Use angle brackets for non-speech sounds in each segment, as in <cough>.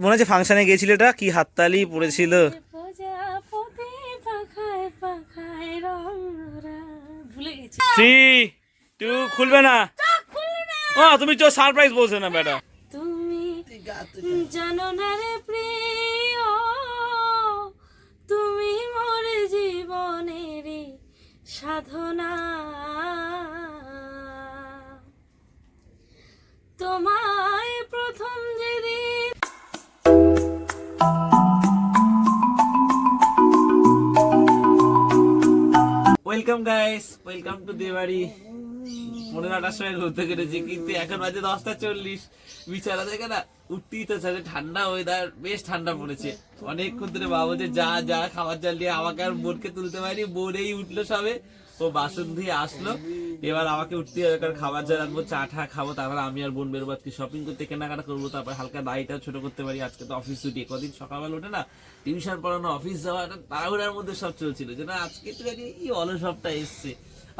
মনে হচ্ছে ফাংশনে গিয়েছিল এটা? কি হাততালি পড়েছিল? থ্রি টু খুলবে না। ও তুমি তো সারপ্রাইজ বলছো না বেটা। তুমি জানো না রে প্রিয় তুমি মোর জীবনের সাধনা। তোমায় প্রথম যেদিন ওয়েলকাম গাইস ওয়েলকাম টু দেবাড়ি মনে নটার সময় ঘুরতে কেটেছি কিন্তু এখন বাজে দশটা চল্লিশ। বিচারা দেখে না উঠতেই তো চাচ্ছে ঠান্ডা ওয়েদার বেশ ঠান্ডা পড়েছে। অনেকক্ষণ ধরে বাবু যে যা যা খাবার জল দিয়ে আমাকে আর বোনকে তুলতে পারিনি, বোনেই উঠল সবে। ও বাসন দিয়ে আসলো। এবার আমাকে উঠতে হবে, কারণ খাবার যা রাখব চা ঠা খাব, তারপরে আমি আর বোন বেরোবো, আজকে শপিং করতে, কেনাকাটা করব, তারপর হালকা দাড়িটাও ছোট করতে পারি, আজকে তো অফিস ছুটি, কদিন সকালবেলা ওঠে না, টিউশন পড়ানো অফিস যাওয়া তাড়াহুড়ার মধ্যে সব চলছিল, যে না, আজকে তো এই অলসবটা এসছে,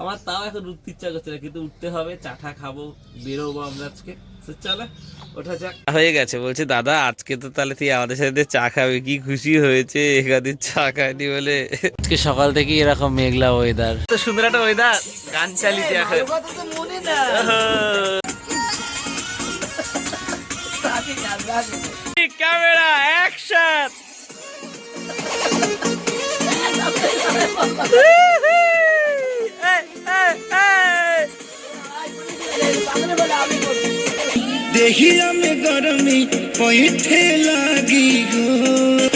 আমার তাও এখন উঠতে ইচ্ছা করছে না, কিন্তু উঠতে হবে, চা চাটা খাব, বেরোবো আমরা আজকে। চলো ওঠা যাক। হয়ে গেছে বলছে দাদা আজকে তো তাহলে তুই আমাদের সাথে চা খাবে কি খুশি হয়েছে? একাদিন চা খায়নি বলে। আজকে সকাল থেকে এরকম মেঘলা ওয়েদার তো সুন্দর একটা ওয়েদার গান চালিয়েছে এখন ক্যামেরা অ্যাকশন দেখিয়া মে গরমি পইঠে লাগি গো।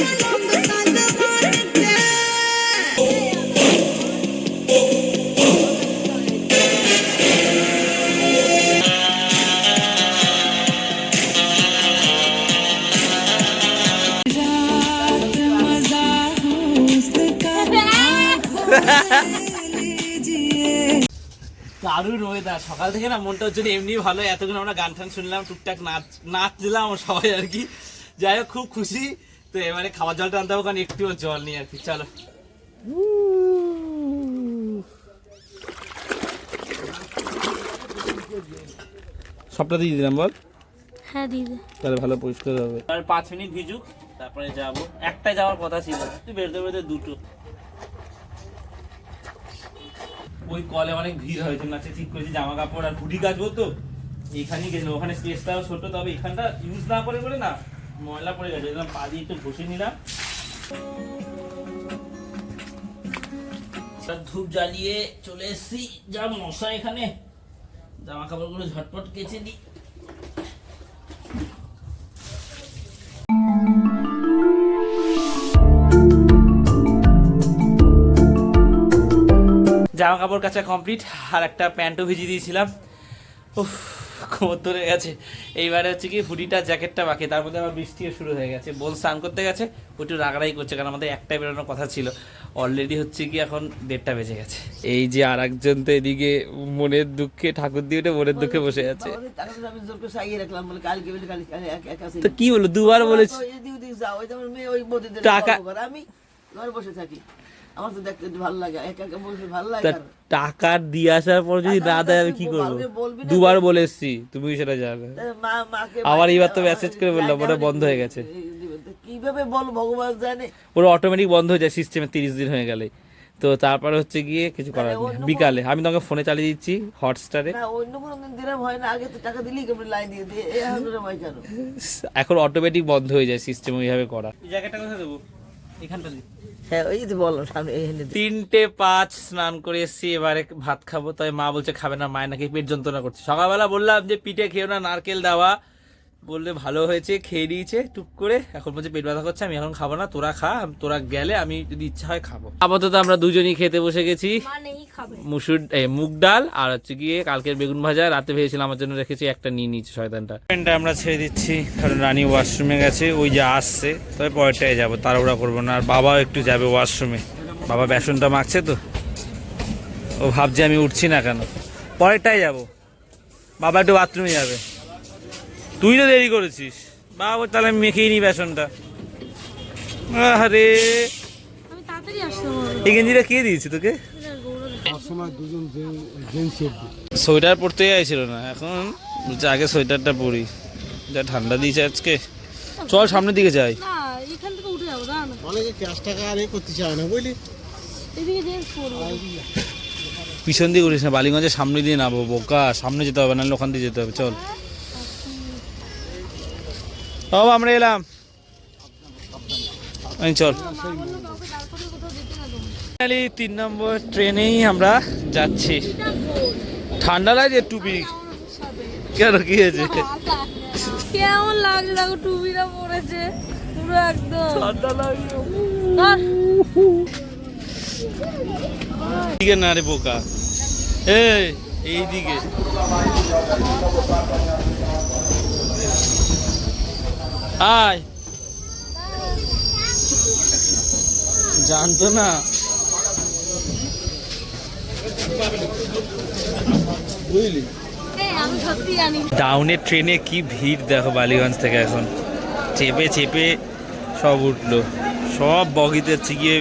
দারুণ ওয়েদার সকাল থেকে না মনটা হচ্ছে এমনি ভালো এতক্ষণ আমরা গান টান শুনলাম টুকটাক নাচ নাচ দিলাম সবাই আর কি। যাই হোক খুব খুশি। তো এবারে খাবার জলটা আনতে হবে কারণ একটুও জল নেই আর কি। চলো। সবটা দিয়ে দিলাম বল। হ্যাঁ দিদি তাহলে ভালো পরিষ্কার হবে। আর পাঁচ মিনিট ভিজুক তারপরে যাব। একটাই যাওয়ার কথা ছিল। তুই বেরোতে বেরোতে দুটো। ওই কলে অনেক ভিড় হয়েছে নাচে ঠিক করেছি জামা কাপড় আর হুডি কাচবো তো। এখানেই গেছিল ওখানে স্পেসটাও ছোট, তবে এখানটা ইউজ না করে করে না, ময়লা পড়ে গেছে। পা দিয়ে একটু ঘষে নিলাম। ধূপ জ্বালিয়ে চলে এসছি। যা মশা এখানে। জামা কাপড়গুলো ঝটপট কেচে দিই জামা কাপড় কাচা কমপ্লিট আর একটা প্যান্টও ভিজিয়ে দিয়েছিলাম। উফ কোমর ধরে গেছে। এইবারে হচ্ছে কি হুডিটা জ্যাকেটটা বাকি তার মধ্যে আবার বৃষ্টিও শুরু হয়ে গেছে। বোন স্নান করতে গেছে একটু রাগারাই করছে কারণ আমাদের একটাই বেরোনোর কথা ছিল। অলরেডি হচ্ছে কি এখন দেড়টা বেজে গেছে। এই যে আর একজন তো এদিকে মনের দুঃখে ঠাকুর দিয়ে মনের দুঃখে বসে আছে। তো আমি জোর সাইয়ে রাখলাম বলে কালকে বলে কালকে কালকে এক- এক আছে তো কি বলো দুবার বলেছি। টাকা- আমি ঘরে বসে থাকি। আমার তো দেখতে ভালো লাগে একা একা বসে ভালো লাগে আর। টাকা দিয়ে আসার পর যদি না দেয় আমি কি করব? দুবার বলে এসছি তুমি সেটা জানো? তা মা মাকে আবার এইবার তো মেসেজ করে বললাম ওটা বন্ধ হয়ে গেছে। কীভাবে বল ভগবান জানে। ওরা অটোমেটিক বন্ধ হয়ে যায় সিস্টেমে তিরিশ দিন হয়ে গেলে। তো তারপরে হচ্ছে গিয়ে কিছু করার নেই। বিকালে আমি তোমাকে ফোনে চালিয়ে দিচ্ছি হটস্টারে অন্য কোনো দিন দিলাম হয় না আগে তো টাকা দিলেই কেমন লাইন দিয়ে দিয়ে এখন অটোমেটিক বন্ধ হয়ে যায় সিস্টেম ওইভাবে করা। জায়গাটা কোথায় দেবো? হ্যাঁ ওই যে বললাম সামনে তিনটে পাঁচ স্নান করে এসছি এবারে ভাত খাব তাই মা বলছে খাবে না মায়ের নাকি পেট যন্ত্রণা করছে। সকালবেলা বললাম যে পিঠে খেয়েও না নারকেল দেওয়া। বললে ভালো হয়েছে খেয়ে নিয়েছে টুক করে। এখন বলছে পেট ব্যথা করছে আমি এখন খাব না তোরা খা তোরা গেলে আমি যদি ইচ্ছা হয় খাব। আপাতত আমরা দুজনই খেতে বসে গেছি। মুসুর মুগ ডাল আর হচ্ছে গিয়ে কালকের বেগুন ভাজা। রাতে ভেবেছিলাম আমার জন্য রেখেছি একটা নিয়ে নিয়েছি শয়তানটা। ট্রেনটা আমরা ছেড়ে দিচ্ছি কারণ রানী ওয়াশরুমে গেছে ওই যে আসছে। তবে পরেরটায় যাব তাড়াহুড়া করব না আর বাবাও একটু যাবে ওয়াশরুমে। বাবা বেসনটা মাখছে তো ও ভাবছে আমি উঠছি না কেন। পরেরটায় যাব বাবা একটু বাথরুমে যাবে। তুই তো দেরি করেছিস। বাবা তাহলে আমি মেখেই নি বেসনটা। আরে এই গেঞ্জিটা কে দিয়েছি তোকে? সোয়েটার পরতে চাইছিল না এখন বলছে আগে সোয়েটারটা পরি। যা ঠান্ডা দিয়েছে আজকে। চল সামনের দিকে যাই। না না। না পিছন দিয়ে উঠিস না বালিগঞ্জের সামনে দিয়ে নামবো বোকা। সামনে যেতে হবে নাহলে ওখান দিয়ে যেতে হবে চল। বাবা আমরা এলাম। চল। তিন নম্বর ট্রেনেই আমরা যাচ্ছি। ঠান্ডা লাগে টুপি কেন কি হয়েছে? কেমন লাগছে দেখো টুপিটা পরেছে পুরো একদম। ঠান্ডা লাগে ধর। দিকে না রে বোকা। এই এইদিকে। আয় জানতো না। বুঝলি? এই, আমি সত্যি জানি। ডাউনের ট্রেনে কি ভিড় দেখো বালিগঞ্জ থেকে এখন। চেপে চেপে সব উঠল। সব বগিতে গিয়ে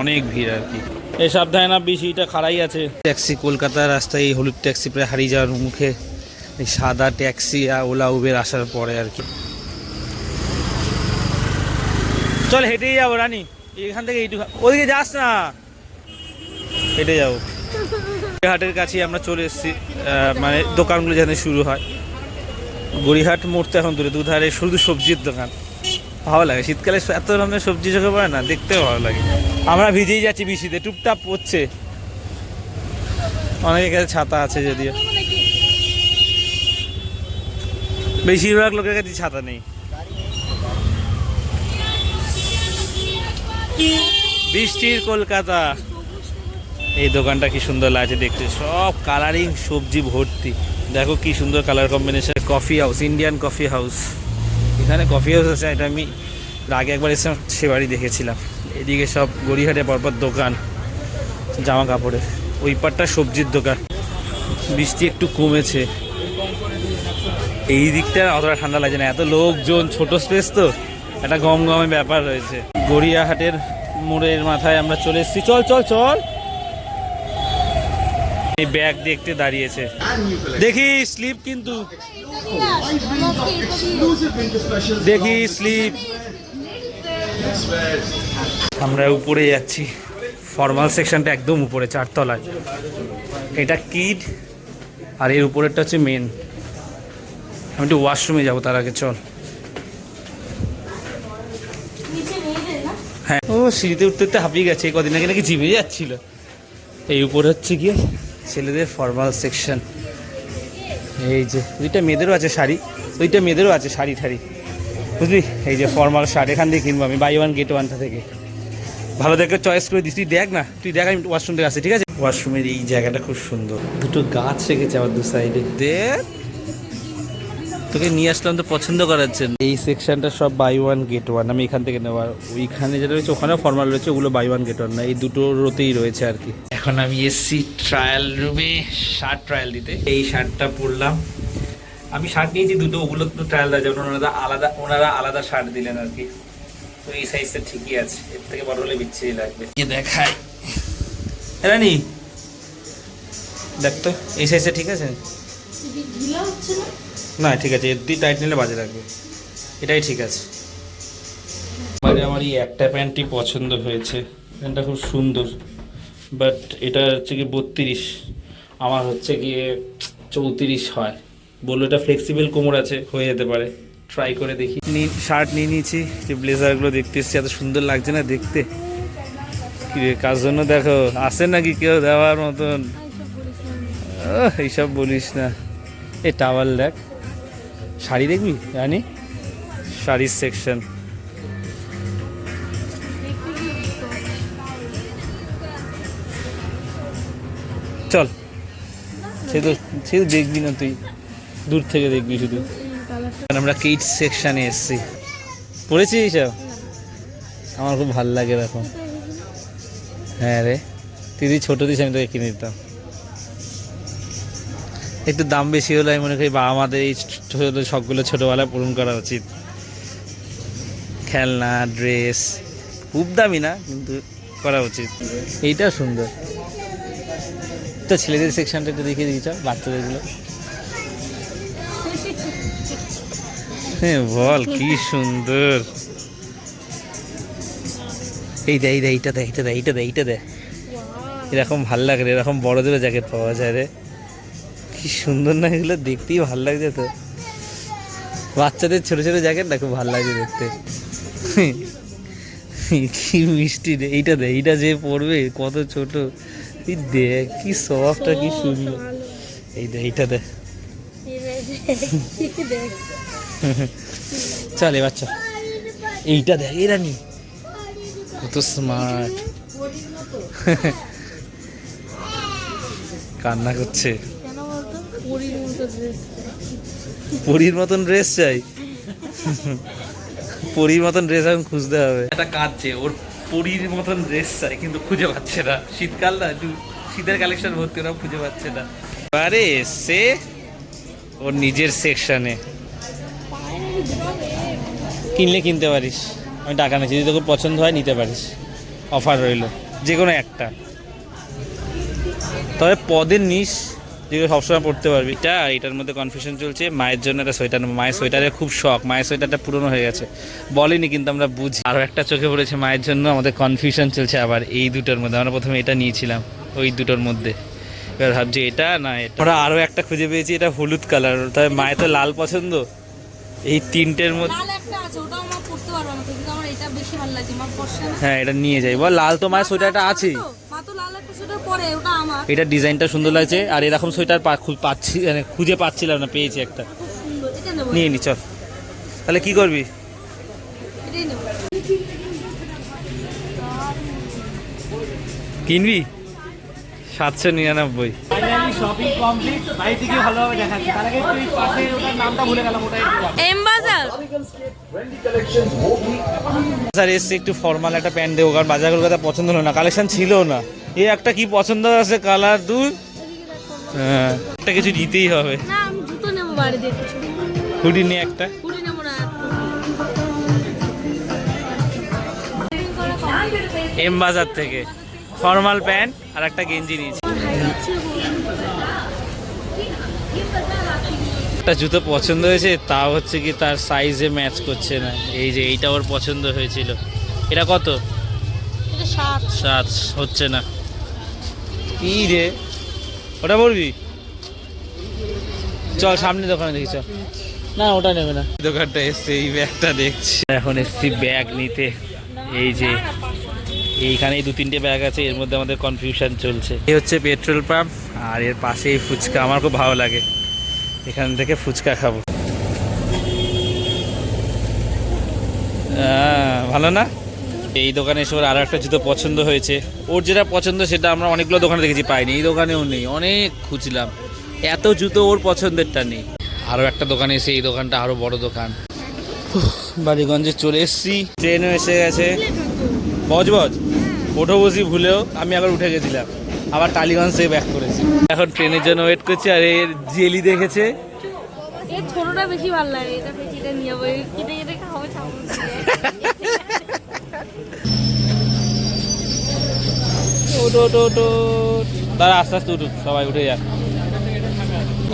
অনেক ভিড় আর কি। এই সাবধানে না বেশিটা খারাই আছে। ট্যাক্সি কলকাতার রাস্তায় এই হলুদ ট্যাক্সি প্রায় হারিয়ে যাওয়ার মুখে এই সাদা ট্যাক্সি আর ওলা উবের আসার পরে আর কি। চল, হেঁটেই যাব, রানী। এখান থেকে এইটু ওদিকে যাস না। হেঁটে যাব। গড়িয়াহাটের কাছে আমরা চলে এসেছি মানে দোকানগুলো যেখানে শুরু হয়। গড়িয়াহাট মোড় তো এখন দূরে, দুধারে শুধু সবজির দোকান। ভালো লাগে, শীতকালে এত রকমের সবজি চোখে পড়ে না, দেখতেও ভালো লাগে। আমরা ভিজেই যাচ্ছি বৃষ্টিতে, টুপটাপ পড়ছে। অনেকের কাছে ছাতা আছে যদিও। বেশিরভাগ লোকের কাছে ছাতা নেই। বৃষ্টির কলকাতা। এই দোকানটা কি সুন্দর লাগছে দেখতে। সব কালারিং সবজি ভর্তি। দেখো কি সুন্দর colour combination coffee house Indian coffee house এখানে কফি হাউস আছে, এটা আমি আগে একবার এসে সে বাড়ি দেখেছিলাম। এদিকে সব গড়িহাটে পরপর দোকান জামা কাপড়ের ওই পারটা সবজির দোকান। বৃষ্টি একটু কমেছে। এই দিকটা অতটা ঠান্ডা লাগছে না। এত লোকজন, ছোট স্পেস তো। একটা গম গমের ব্যাপার রয়েছে। গড়িয়াহাটের মোড়ের মাথায় আমরা চলে এসেছি। চল চল চল। এই ব্যাগ দেখতে দাঁড়িয়েছে। দেখি, স্লিপ কিন্তু। দেখি, স্লিপ। আমরা উপরে যাচ্ছি। ফর্মাল সেকশনটা একদম উপরে, চারতলায়। এটা কিড, আর এর উপরেরটা হচ্ছে মেন। আমি একটু ওয়াশরুমে যাব তার আগে, চল নিচে মেয়েদের না হ্যাঁ ও সিঁড়িতে উঠতে উঠতে হাঁপিয়ে গেছে এই কদিন আগে নাকি জিমে যাচ্ছিল। এই উপরে হচ্ছে গিয়ে ছেলেদের ফর্মাল সেকশন এই যে দুইটা মেয়েদেরও আছে শাড়ি ওইটা মেয়েদেরও আছে শাড়ি ঠাড়ি। বুঝলি? এই যে ফর্মাল শার্ট এখান থেকে কিনবো আমি বাই ওয়ান গেট ওয়ানটা থেকে। ভালো দেখে চয়েস করে দিস তুই দেখ না তুই দেখ আমি ওয়াশরুম থেকে আসি ঠিক আছে? ওয়াশরুমের এই জায়গাটা খুব সুন্দর। দুটো গাছ রেখেছে আমার দু সাইডে দেখ। তোকে নিয়ে আসলাম তো পছন্দ করাচ্ছেন এই সেকশনটা সব বাই ওয়ান গেট ওয়ান আমি এখান থেকে নেওয়ার। ওইখানে যেটা রয়েছে ওখানেও ফর্মাল রয়েছে ওগুলো বাই ওয়ান গেট ওয়ান না। এই দুটো রোতেই রয়েছে আর কি। এখন আমি এসছি ট্রায়াল রুমে শার্ট ট্রায়াল দিতে। এই শার্টটা পরলাম। আমি শার্ট নিয়েছি দুটো। ওগুলো তো ট্রায়াল দেওয়া যাবে ওনারা আলাদা ওনারা আলাদা শার্ট দিলেন আর কি। তো এই সাইজটা ঠিকই আছে। এর থেকে বড় হলে বিচ্ছিরি লাগবে। এ দেখাই। রানি দেখ তো। এই সাইজটা ঠিক আছে? ঢিলা হচ্ছে না? না ঠিক আছে এর দিয়ে টাইট নিলে বাজে লাগবে। এটাই ঠিক আছে। মানে আমার এই একটা প্যান্টটি পছন্দ হয়েছে। প্যান্টটা খুব সুন্দর। বাট এটা হচ্ছে কি বত্রিশ। আমার হচ্ছে গিয়ে চৌত্রিশ হয়। বলল এটা ফ্লেক্সিবল কোমর আছে হয়ে যেতে পারে। ট্রাই করে দেখি। শার্ট নিয়ে নিয়েছি। যে ব্লেজারগুলো দেখতে এসেছি এত সুন্দর লাগছে না দেখতে। কার জন্য দেখো? আসে নাকি কেউ দেওয়ার মতন? এইসব বলিস না। এ টাওয়াল দেখ। শাড়ি দেখবি রানি? শাড়ির সেকশন চল। সে তো সে তো দেখবি না তুই। দূর থেকে দেখবি শুধু। আমরা কিড সেকশনে এসেছি। পড়েছি এইসব আমার খুব ভালো লাগে এরকম হ্যাঁ রে। তুই ছোটো দিস আমি তোকে কিনে দিতাম। একটু দাম বেশি হলে আমি মনে করি বা আমাদের এই ছোট সবগুলো ছোটোবেলায় পূরণ করা উচিত। খেলনা ড্রেস খুব দামি না কিন্তু করা উচিত। এইটা সুন্দর। তো ছেলেদের সেকশনটা একটু দেখিয়ে দিয়েছ বাচ্চাদেরগুলো। হ্যাঁ বল কি সুন্দর। এই দে এই দে এইটা দে এইটা দে এইটা দে এইটা দে। এরকম ভালো লাগে এরকম বড়দের জ্যাকেট পাওয়া যায় রে। কি সুন্দর না এগুলো দেখতেই ভালো লাগছে তো। বাচ্চাদের ছোট ছোট জ্যাকেট না খুব ভালো লাগছে দেখতে। কি মিষ্টি রে এইটা দে এইটা যে পড়বে কত ছোট। এই দেখ কি সফটটা কি সুন্দর। এই দে এইটা দে। চল বাচ্চা এইটা দেখ এরা নি কত স্মার্ট কান্না করছে। পরির মতন ড্রেস চাই? পরীর মতন ড্রেস এখন খুঁজতে হবে। একটা কাঁদছে ওর পরীর মতন ড্রেস চাই কিন্তু খুঁজে পাচ্ছে না। শীতকাল না একটু শীতের কালেকশন ভর্তি ওরা খুঁজে পাচ্ছে না। আরে সে ওর নিজের সেকশনে কিনলে কিনতে পারিস। আমি টাকা নিচ্ছি যদি তোকে পছন্দ হয় নিতে পারিস। অফার রইল যে কোনো একটা। তবে পদের নিস। যেগুলো সবসময় পড়তে পারবি। এটা এটার মধ্যে কনফিউশন চলছে। মায়ের জন্য একটা সোয়েটার নেব। মায়ের সোয়েটারে খুব শখ। মায়ের সোয়েটারটা পুরনো হয়ে গেছে। বলেনি কিন্তু আমরা বুঝি। আরও একটা চোখে পড়েছে মায়ের জন্য। আমাদের কনফিউশন চলছে আবার এই দুটোর মধ্যে। আমরা প্রথমে এটা নিয়েছিলাম ওই দুটোর মধ্যে। এবার ভাবছি এটা না এটা। আমরা আরও একটা খুঁজে পেয়েছি এটা হলুদ কালার তবে মায়ের তো লাল পছন্দ। এই তিনটের মধ্যে লাল একটা আছে ওটাও আমার পড়তে পারব না কিন্তু আমার এটা বেশি ভালো লাগে আমার পছন্দ হ্যাঁ এটা নিয়ে যাই। বল লাল তো মায়ের সোয়েটারটা আছেই। এটা ডিজাইনটা সুন্দর লাগছে। আর এরকম সোয়েটার পা- পাচ্ছি মানে খুঁজে পাচ্ছিলাম না পেয়েছি একটা। খুব সুন্দর এটা নেব। নিয়ে নি চল। তাহলে কি করবি? কিনবি? সাতশো নিরানব্বই। শপিং কমপ্লিট বাড়ি থেকে ভালোভাবে দেখাচ্ছি। তার আগে একটু পাশে ওটার নামটা ভুলে গেলাম ওটা একটু বল। এম বাজার স্যার এসছে একটু ফর্মাল একটা প্যান্ট দেবো কারণ বাজার কলকাতা পছন্দ হলো না কালেকশন ছিল না। এই একটা কি পছন্দ আছে কালার দুধ হ্যাঁ একটা কিছু নিতেই হবে। হুডি নিয়ে একটা। এম বাজার থেকে। ফর্মাল প্যান্ট আর একটা গেঞ্জি নিয়েছি। একটা জুতো পছন্দ হয়েছে তা হচ্ছে কি তার সাইজে ম্যাচ করছে না। এই যে এইটা ওর পছন্দ হয়েছিল। এটা কত? সাত। সাত হচ্ছে না। কি রে? ওটা বলবি চল সামনে দোকানে দেখি চল। না ওটা নেবে না। দোকানটা এসছে এই ব্যাগটা দেখছি। এখন এসছি ব্যাগ নিতে। এই যে এইখানেই দু তিনটে ব্যাগ আছে এর মধ্যে আমাদের কনফিউশন চলছে। এই হচ্ছে পেট্রোল পাম্প আর এর পাশেই ফুচকা। আমার খুব ভালো লাগে। এখান থেকে ফুচকা খাব। ভালো না? এই দোকানে এসে ওর আরও একটা জুতো পছন্দ হয়েছে। ওর যেটা পছন্দ সেটা আমরা অনেকগুলো দোকানে দেখেছি পাইনি। এই দোকানেও নেই। অনেক খুঁজলাম। এত জুতো ওর পছন্দেরটা নেই। আরও একটা দোকানে এসে এই দোকানটা আরও বড় দোকান। বালিগঞ্জে চলে এসেছি। ট্রেনও এসে গেছে। বজবজ ওঠো বসি ভুলেও আমি আবার উঠে গেছিলাম। আবার টালিগঞ্জ থেকে ব্যাক করেছি। এখন ট্রেনের জন্য ওয়েট করছি আর এর জেলি দেখেছে। ছোটটা বেশি ভালো লাগে। এটা নিয়ে <laughs> দাঁড়া আস্তে আস্তে উঠুক সবাই উঠে যাক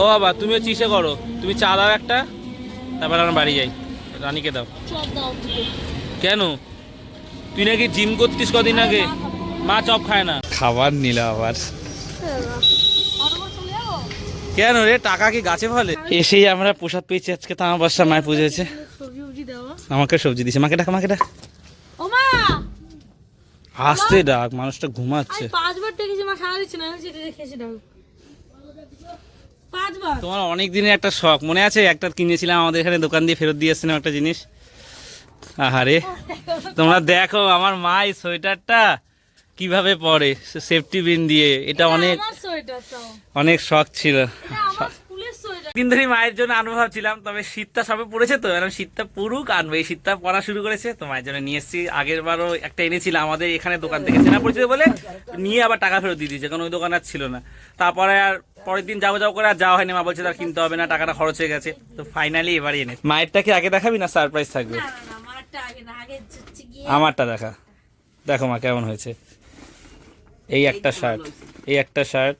ও বাবা তুমিও চিসে করো। তুমি চা দাও একটা তারপর আমরা বাড়ি যাই। রানীকে দাও। চপ দাও দুটো কেন? তুই নাকি জিম করতিস কদিন আগে? মা চপ খায় না। খাবার নিল আবার। কেন রে টাকা কি গাছে ফলে? এসেই আমরা প্রসাদ পেয়েছি আজকে তো আমার বাসার মায় পুজো হয়েছে। আমাকে সবজি দিছে মাকে ডাক মাকে ডাক। আসতে ডাক মানুষটা ঘুমাচ্ছে। পাঁচবার ডেকেছি মা সারা দিচ্ছে না সেটা রেখেছি ডাক পাঁচবার? তোমার অনেক দিনের একটা শখ মনে আছে? একটা কিনেছিলাম আমাদের এখানে দোকান দিয়ে ফেরত দিয়ে এসেছিলাম একটা জিনিস। আহারে তোমরা দেখো আমার মা এই সোয়েটারটা কীভাবে পরে সেফটি বিন দিয়ে এটা অনেক অনেক শখ ছিল। এটা আমার দিন ধরে মায়ের জন্য অনুভব ছিলাম তবে শীতটা সবে পড়েছে তো এরকম শীতটা পুরুক আনব এই শীতটা পড়া শুরু করেছে তো মায়ের জন্য নিয়ে এসেছি। আগের বারও একটা এনেছিলাম আমাদের এখানে দোকান থেকে চেনা পরিচিত বলে নিয়ে আবার টাকা ফেরত দিয়ে দিয়েছে কারণ ওই দোকান আর ছিল না। তারপরে আর পরের দিন যাব যাব করে আর যাওয়া হয়নি মা বলছে তার কিনতে হবে না টাকাটা খরচ হয়ে গেছে। তো ফাইনালি এবারে এনে। মায়েরটা কি আগে দেখাবি না সারপ্রাইজ থাকবে? আমারটা দেখা দেখো। মা কেমন হয়েছে। এই একটা শার্ট এই একটা শার্ট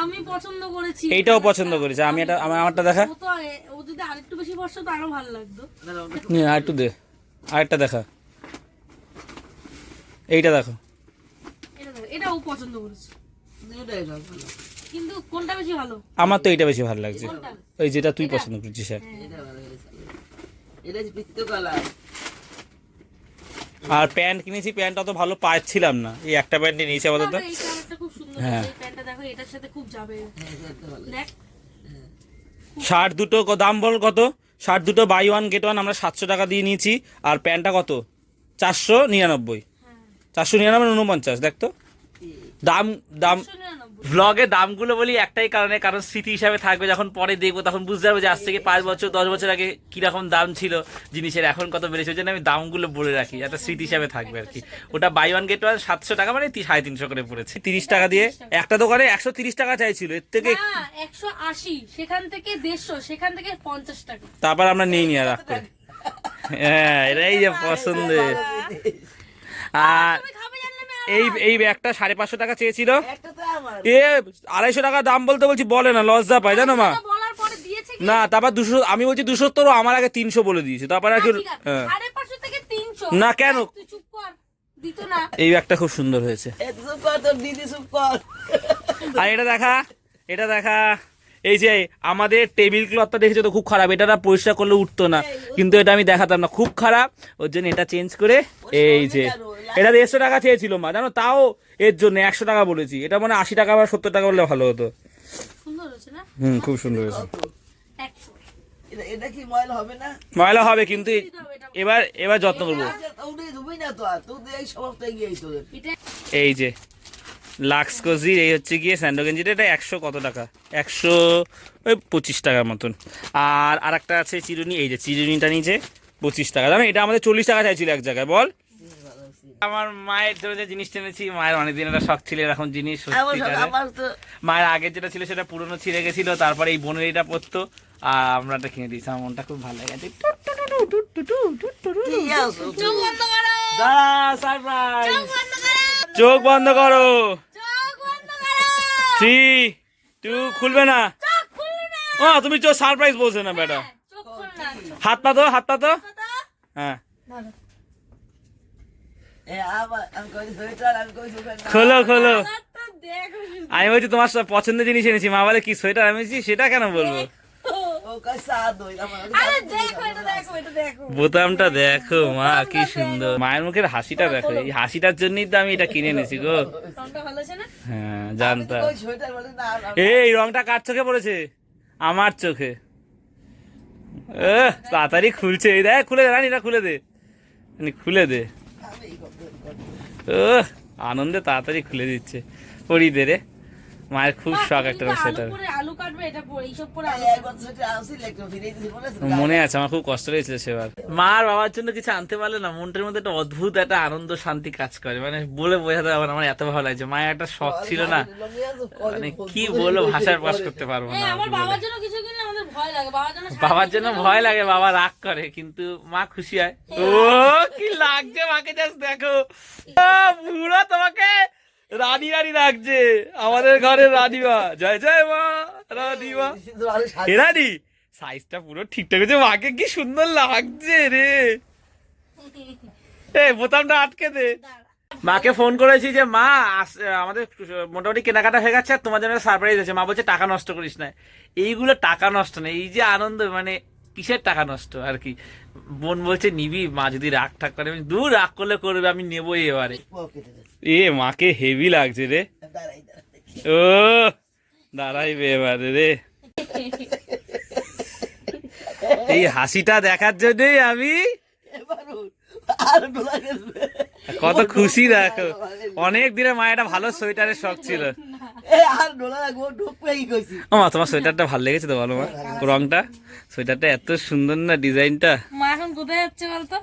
আমি পছন্দ করেছি। এইটাও পছন্দ করেছে। আমি এটা আমার আমারটা দেখা। ও যদি আরেকটু বেশি বর্ষা তো আরও ভালো লাগতো। নে, আর একটু দে। আরেকটা দেখা। এইটা দেখো। এটা দেখো, এটা ও পছন্দ করেছে। কিন্তু কোনটা বেশি ভালো? আমার তো এইটা বেশি ভালো লাগছে। কোনটা? ওই যেটা তুই পছন্দ করছিস হ্যাঁ। এটা এটা কালার। আর প্যান্ট কিনেছি প্যান্ট অত ভালো পাচ্ছিলাম না। এই একটা প্যান্টে নিয়েছি আপাতত। কালারটা খুব সুন্দর হ্যাঁ। এই প্যান্টটা দেখো এটার সাথে খুব যাবে। দেখ। শার্ট দুটো দাম বল কত? শার্ট দুটো বাই ওয়ান গেট ওয়ান আমরা সাতশো টাকা দিয়ে নিয়েছি। আর প্যান্টটা কত? চারশো নিরানব্বই। চারশো নিরানব্বই উনপঞ্চাশ দেখ তো। দাম দাম ব্লগে দামগুলো বলি একটাই কারণে কারণ স্মৃতি হিসাবে থাকবে যখন পরে দেখব তখন বুঝতে পারব যে আজ থেকে পাঁচ বছর দশ বছর আগে কীরকম দাম ছিল জিনিসের এখন কত বেড়েছে ওই জন্য আমি দামগুলো বলে রাখি একটা স্মৃতি হিসাবে থাকবে আর কি। ওটা বাই ওয়ান গেট ওয়ান সাতশো টাকা মানে সাড়ে তিনশো করে পড়েছে। তিরিশ টাকা দিয়ে একটা দোকানে একশো তিরিশ টাকা চাইছিল এর থেকে একশো আশি সেখান থেকে দেড়শো সেখান থেকে পঞ্চাশ টাকা। তারপর আমরা নিয়ে নিয়ে রাখ করে <laughs> হ্যাঁ এটাই যে পছন্দের। আর এই এই ব্যাগটা সাড়ে পাঁচশো টাকা চেয়েছিল। এ আড়াইশো টাকা দাম বলতে বলছি বলে না লজ্জা পায় জানো মা। না তারপর দুশো আমি বলছি দুশো তোর আমার আগে তিনশো বলে দিয়েছে তারপর আর কি না, হ্যাঁ। না, কেন? এই ব্যাগটা খুব সুন্দর হয়েছে। আর এটা দেখা এটা দেখা। এই যে আমাদের টেবিল ক্লথটা দেখেছ তো খুব খারাপ। এটা না পরিষ্কার করলে উঠতো না। কিন্তু এটা আমি দেখাতাম না। খুব খারাপ। ওর জন্য এটা চেঞ্জ করে এই যে এটা দেড়শো টাকা চেয়েছিল মা জানো? তাও এর জন্য একশো টাকা বলেছি। এটা মানে আশি টাকা বা সত্তর টাকা বললে ভালো হতো। সুন্দর হয়েছে না? হুম খুব সুন্দর হয়েছে। একশো। এটা এটা কি ময়লা হবে না? ময়লা হবে কিন্তু এবার এবার যত্ন করব। উঠে ধুবি না তো আর? তুই তো এই স্বভাবটাই গিয়ে তোদের এটা এই যে লাক্স কোজির এই হচ্ছে গিয়ে স্যান্ডো গেঞ্জিটা এটা একশো কত টাকা একশো ওই পঁচিশ টাকার মতন আর আর একটা আছে চিরুনি এই যে চিরুনিটা নিচে পঁচিশ টাকা জানো এটা আমাদের চল্লিশ টাকা চাইছিল এক জায়গায় বল আমার মায়ের জন্য যে জিনিস টেনেছি মায়ের অনেকদিন একটা শখ ছিল এরকম জিনিস মায়ের আগের যেটা ছিল সেটা পুরনো ছিঁড়ে গেছিল তারপরে এই বোনের এটা পরতো আর আমরা এটা কিনে দিয়েছি আমার মনটা খুব ভালো লেগেছে দাঁড়া সারপ্রাইজ চোখ বন্ধ করো। থ্রি টু খুলবে না। চোখ ও তুমি চোখ সারপ্রাইজ বলছো না বেটা। চোখ খুলো না। চোখ হাত পা তো? হাত পা তো? দাও। হ্যাঁ খোলো খোলো। আমি বলছি তোমার সব পছন্দের জিনিস এনেছি। মা বলে কি সোয়েটার আমি বলছি, সেটা কেন বলব? বোতামটা দেখো মা কি সুন্দর। মায়ের মুখের হাসিটা দেখো এই হাসিটার জন্যই তো আমি এটা কিনে এনেছি গো। হ্যাঁ জানতাম। এই রংটা কার চোখে পড়েছে? আমার চোখে। তাড়াতাড়ি খুলছে। এই দেখ খুলে দে রানিটা খুলে দে। রানি, খুলে দে। ওহ, আনন্দে তাড়াতাড়ি খুলে দিচ্ছে। পড়ি দে রে। মায়ের খুব শখ একটা তো আলু সেটা কাটবে এটা পরে এইসব পরে এই আলু একবার সোয়েটার দিছি মনে আছে আমার খুব কষ্ট হয়েছিল সেবার। মা আর বাবার জন্য কিছু আনতে পারলে না মনটার মধ্যে একটা অদ্ভুত একটা আনন্দ শান্তি কাজ করে। মানে বলে বোঝাতে পারব না আমার এত ভালো লাগছে। মায়ের একটা শখ ছিল না মানে কি বলব ভাষার প্রকাশ করতে পারব না বলে। বাবার জন্য কিছু কিনলে আমাদের ভয় লাগে বাবার জন্য সারা বাবার বছর জন্য ধরে ভয় লাগে বাবা রাগ করে কিন্তু মা খুশি হয়। ও কি লাগছে মাকে জাস্ট দেখো। আহ, পুরো তোমাকে রানী রানী লাগছে আমাদের ঘরের রানীমা। জয় জয় মা, রানীমা। এ রানী সাইজটা পুরো ঠিকঠাক আছে মাকে কি সুন্দর লাগছে রে। এ, বোতামটা আটকে দে। মাকে ফোন করেছি যে, মা আমাদের মোটামুটি কেনাকাটা হয়ে গেছে, আর তোমার জন্য সারপ্রাইজ আছে। মা বলছে, টাকা নষ্ট করিস না। এইগুলো টাকা নষ্ট না, এই যে আনন্দ মানে কিসের টাকা নষ্ট আর কি? বোন বলছে নিবি মা যদি রাগ ঠাক করে। আমি, দূর রাগ করলে করবে আমি নেব এবারে। এ মাকে হেভি লাগছে রে। ও দাঁড়াইবে এবারে রে। <laughs> এই হাসিটা দেখার জন্যই আমি আর ডোলা গেছে কত খুশি দেখো। অনেক দিনে মায়ের একটা ভালো সোয়েটারের শখ ছিল। এ আর ডোলা লাগবো ঢুকবে কি কইছি? মা তোমার সোয়েটারটা ভালো লেগেছে তো বলো মা? রংটা? সোয়েটারটা এত সুন্দর না ডিজাইনটা? মা এখন কোথায় যাচ্ছে বলতো?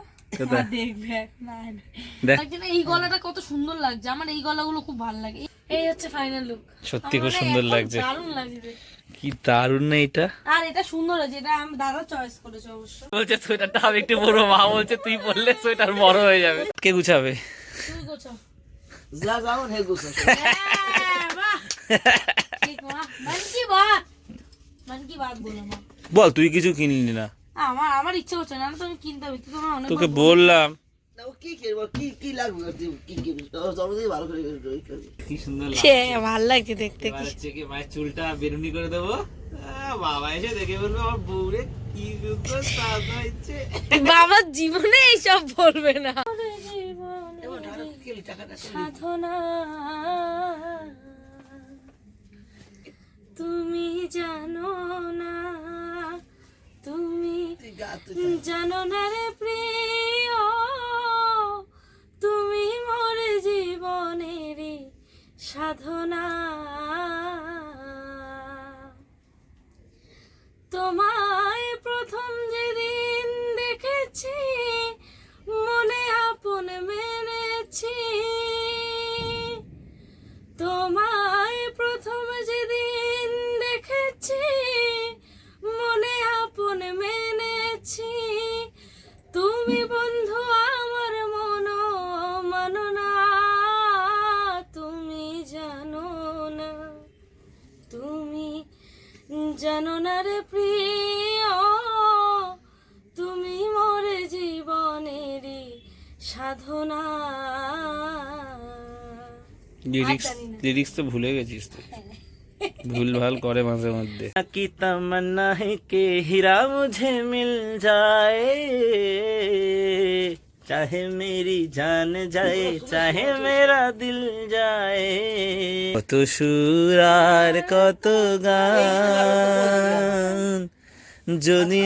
না, এই গলাটা কত সুন্দর লাগছে। আমার এই গলাগুলো খুব ভালো লাগে। এই হচ্ছে ফাইনাল লুক সত্যি খুব সুন্দর লাগছে। দারুণ লাগছে কি দারুণ না এটা। আর এটা সুন্দর আছে এটা আমি দাদা চয়েস করেছে অবশ্য। বলছে সোয়েটারটা আমি একটু বড় মা বলছে তুই বললে সোয়েটার বড় হয়ে যাবে। কে গুছাবে? তুই গোছো যা যাও হে গুছো হ্যাঁ, বাহ। ঠিক মা। কি বাত? মান কি বাত বল তুই কিছু কিনলি না? আমার আমার ইচ্ছে হচ্ছে না তো আমি কিনতে হবে তুই তো তোকে বললাম। না, ও কি কিনবো কি কি লাগবে? ওর দিয়ে? কি? ভালো করে কি সুন্দর সে ভালো লাগছে দেখতে কি মায়ের চুলটা বেরুনি করে দেবো। আহ, বাবা এসে দেখে বলবে আমার বউরে কি বাবা জীবনে এইসব বলবে না। সাধনা। তুমি জানো না তুমি জানো না রে প্রিয়। তুমি মোর জীবনেরই সাধনা। তোমায় প্রথম যেদিন দেখেছি মনে আপন মেনেছি লিরিক্স লিরিক্স তো ভুলে গেছিস তো ভুল ভালো করে মাঝে মধ্যে। কি তামান্না কে হীরা মুঝে মিল যায়? চাহে মেরি জান যায় চাহে মেরা দিল যায়। কত সুর আর কত গান। যদি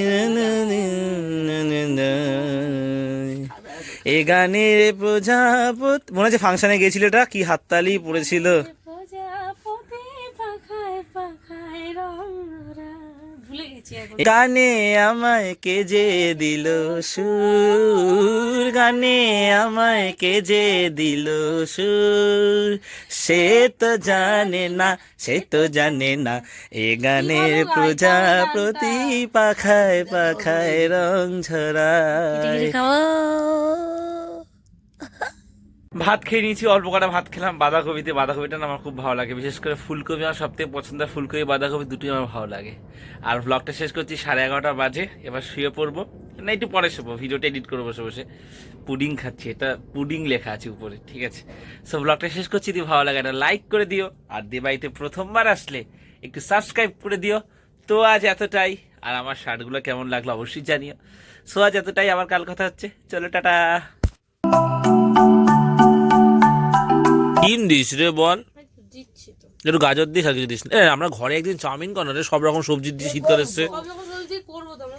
না। এ গানের প্রজাপত মনে হচ্ছে ফাংশনে গেছিল এটা? কি হাততালি পড়েছিল। গানে আমায় কে যে দিল সুর গানে আমায় কে যে দিল সুর। সে তো জানে না সে তো জানে না এ গানের প্রজাপতি পাখায় পাখায় রং ছড়ায় ভাত খেয়ে নিয়েছি, অল্প কটা ভাত খেলাম। বাঁধাকপিতে, বাঁধাকপিটা না আমার খুব ভালো লাগে। বিশেষ করে ফুলকপি আমার সবথেকে পছন্দের ফুলকপি, বাঁধাকপি দুটোই আমার ভালো লাগে। আর ব্লগটা শেষ করছি, সাড়ে এগারোটা বাজে। এবার শুয়ে পড়ব। না, একটু পরে শোবো। ভিডিওটা এডিট করব বসে বসে। পুডিং খাচ্ছি, এটা পুডিং লেখা আছে উপরে, ঠিক আছে? সো ব্লগটা শেষ করছি, যদি ভালো লাগে এটা লাইক করে দিও। আর দেবাইতে প্রথমবার আসলে একটু সাবস্ক্রাইব করে দিও। তো আজ এতটাই। আর আমার শার্টগুলো কেমন লাগল অবশ্যই জানিও। সো আজ এতটাই। আমার কাল কথা হচ্ছে। চলো, টাটা! তিন দিস রে বল। একটু গাজর দিস আর কিছু দিস না। এ আমরা ঘরে একদিন চাউমিন কর রে সব রকম সবজি দিয়ে শীতকাল এসছে।